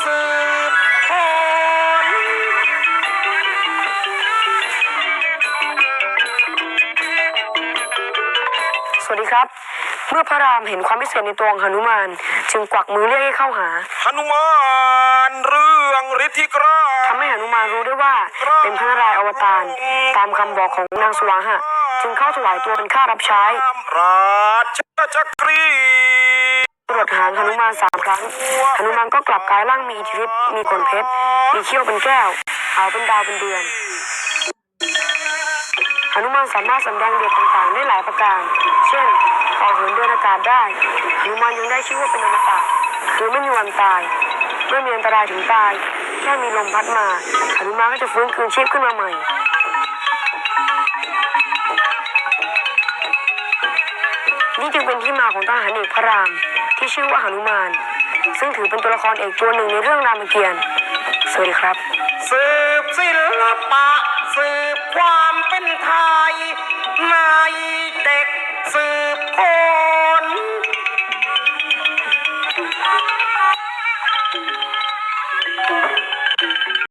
สวัสดีครับ เมื่อพระรามเห็นความพิเศษในตัวหนุมาน จึงกวักมือเรียกให้เข้าหาหนุมานเรื่องฤทธิกราชทำให้หนุมานรู้ได้ว่าเป็นพระนรายอวตารตามคำบอกของนางสวาหะ จึงเข้าถวายตัวเป็นข้ารับใช้ราชจักรี หางหนุมานสามครั้งหนุมานก็กลับกลายร่างมีอิทธิฤทธิ์มีขนเพชร มีเขี้ยวเป็นแก้วขาวเป็นดาวเป็นเดือนหนุมานสามารถสำแดงเดชต่างๆได้หลายประการ เช่นออกเหินเดินอากาศได้หนุมานยังได้ชื่อว่าเป็นอมตะคือไม่มีวันตายเมื่อมีอันตรายถึงตาย แค่มีลมพัดมาหนุมานก็จะฟื้นคืนชีพขึ้นมาใหม่ นี่จึงเป็นที่มาของทหารเอกพระราม ที่ชื่อว่าหนุมาน ซึ่งถือเป็นตัวละครเอกตัวหนึ่งในเรื่องรามเกียรติ์สวัสดีครับสืบศิลปะ